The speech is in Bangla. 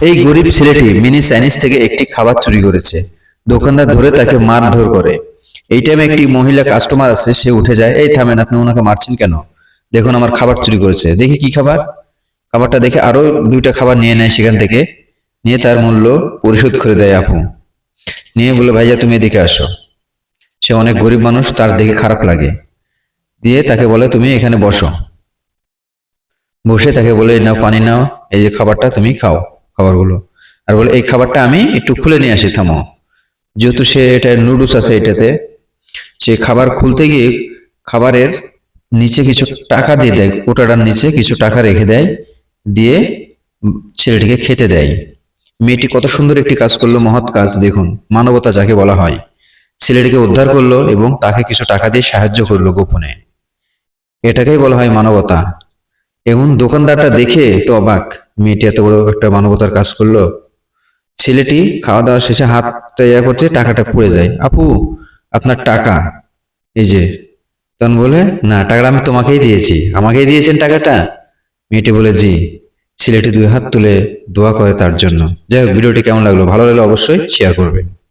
এই গরিব ছেলেটি মিনি চাইনিজ থেকে একটি খাবার চুরি করেছে। দোকানদার ধরে তাকে মারধর করে। এই টাইমে একটি মহিলা কাস্টমার আছে সে উঠে যায়, এই থামেন, আপনি ওনাকে মারছেন কেন? দেখুন, আমার খাবার চুরি করেছে। দেখি কি খাবার? খাবারটা দেখে আরও দুইটা খাবার নিয়ে নেয় সেখান থেকে। নিয়ে তার মূল্য পরিশোধ করে দেয় আপু। নিয়ে বলে, ভাইয়া, তুমি এদিকে আসো। সে অনেক গরিব মানুষ, তার দেখে খারাপ লাগে। দিয়ে তাকে বলে, তুমি এখানে বসো। বসে তাকে বলে নাও, পানি নাও, এই যে খাবারটা তুমি খাও। খাবারগুলো। আর বলে, এই খাবারটা আমি একটু খুলে নিয়ে আসি, থামো। যেহেতু সে এটা নুডলস আছে এটাতে, সে খাবার খুলতে গিয়ে খাবারের নিচে কিছু টাকা দিয়ে দেয়, কোটাটার নিচে কিছু টাকা রেখে দেয়, দিয়ে ছেলেটিকে খেতে দেয়। মেয়েটি কত সুন্দর একটি কাজ করল, মহৎ কাজ, দেখুন, মানবতা যাকে বলা হয়। ছেলেটিকে উদ্ধার করল এবং তাকে কিছু টাকা দিয়ে সাহায্য করল গোপনে। এটাকেই বলা হয় মানবতা। এবং দোকানদারটা দেখে তো অবাক। মেয়েটি এত বড় একটা মানবতার কাজ করল। ছেলেটি খাওয়া দাওয়া শেষে হাত ইয়া করছে টাকাটা পড়ে যায়। আপু, আপনার টাকা? এই যে। তখন বলে, না, টাকাটা আমি তোমাকেই দিয়েছি। আমাকেই দিয়েছেন টাকাটা? মেয়েটি বলে, জি। ছেলেটি দুই হাত তুলে দোয়া করে তার জন্য। যাই হোক, ভিডিওটি কেমন লাগল? ভালো লাগলে অবশ্যই শেয়ার করবে